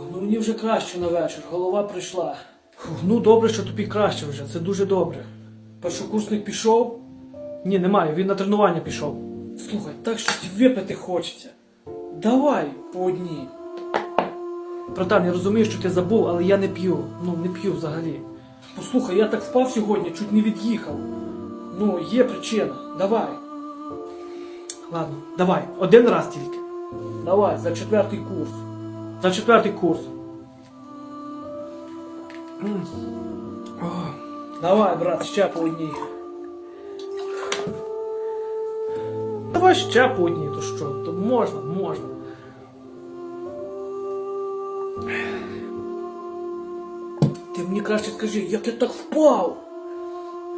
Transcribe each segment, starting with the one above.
Ну мені вже краще на вечір, голова прийшла. Фух, ну добре, що тобі краще вже, це дуже добре. Першокурсник пішов? Ні, немає, він на тренування пішов. Слухай, так щось випити хочеться. Давай по одній. Братан, я розумію, що ти забув, але я не п'ю. Ну, не п'ю взагалі. Послухай, я так впав сьогодні, чуть не від'їхав. Ну, є причина. Давай. Ладно, давай, один раз тільки. Давай, за четвертий курс. За четвертий курс. Давай, брат, ще по. Давай ще по то що? То можна, можна. Ти мені краще скажи, як я так впав?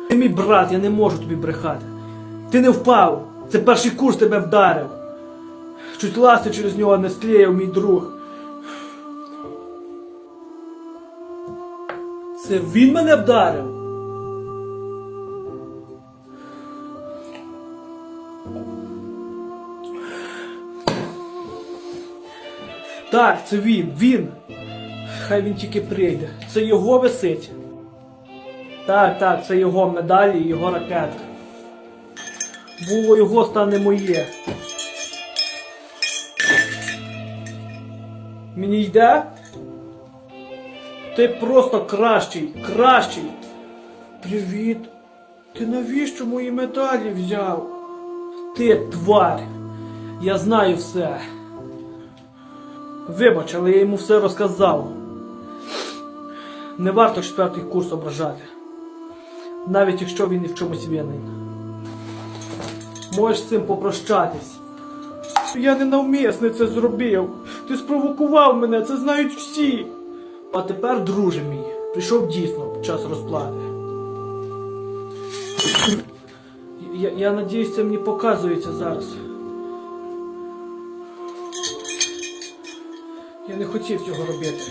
Ти мій брат, я не можу тобі брехати. Ти не впав. Це перший курс тебе вдарив. Чуть ласти через нього не склеїв мій друг. Це він мене вдарив. Так, це він, він. Хай він тільки прийде. Це його висить. Так, так, це його медалі і його ракетка. Було його стане моє. Мені йде? Ти просто кращий, кращий. Привіт. Ти навіщо мої медалі взяв? Ти тварь. Я знаю все. Вибач, але я йому все розказав. Не варто четвертий курс ображати. Навіть якщо він і в чомусь винен. Можеш з цим попрощатись. Я ненавмисне це зробив. Ти спровокував мене, це знають всі. А тепер, друже мій, прийшов дійсно час розплати. Я, я надіюсь, це мені показується зараз. Я не хотів цього робити.